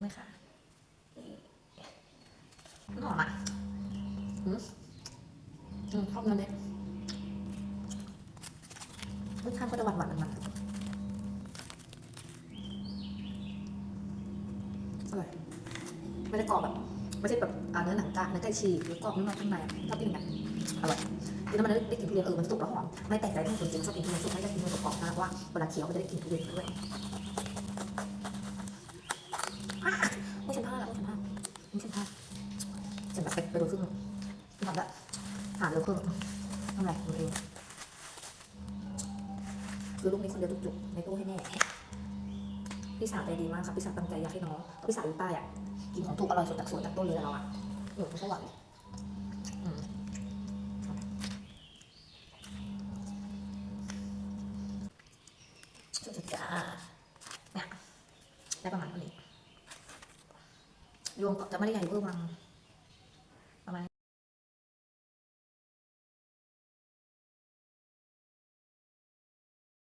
ไหมคะมันหอมอะอืมอืมชอบเนื้อเด็ดรสชาติก็จะหวานหวานๆมันๆอร่อยไม่ได้กรอบแบบ ไม่ใช่แบบอ่าเนื้อหนังกะเนื้อไก่ฉีกหรือกรอบนอกข้างในอะชอบกินอย่างนี้นอร่อยกินแล้วมันได้กลิ่นทุเรียนเออมันสุกแล้วหอมไม่แปลกใจที่คนจีนชอบกินทุเรียนสุกไม่ได้กินเนื้อกรอบๆมากว่าเวลาเคี้ยวมันจะได้กลิ่นทุเรียนด้วยอะไม่ฉันพลาดแล้วไม่ฉันพลาดไม่ฉันพลาด ฉันแบบไปดูครึ่งทำละหาเร็วครึ่งทำไรดูเองคือลูกนี้คนเดียวจุกๆในตู้ให้แน่พี่สาวใจดีมากครับพี่สาวตั้งใจอยากให้น้องพี่สาวอยู่ใต้อะกินของถูกอร่อยสดจากสวนจากต้นเลยเราอะเออไม่ใช่หวานอืมสุดๆจ้าเนี่ยได้ประมาณเท่านี้รวมกับจะไม่ได้ใหญ่เวอร์วัง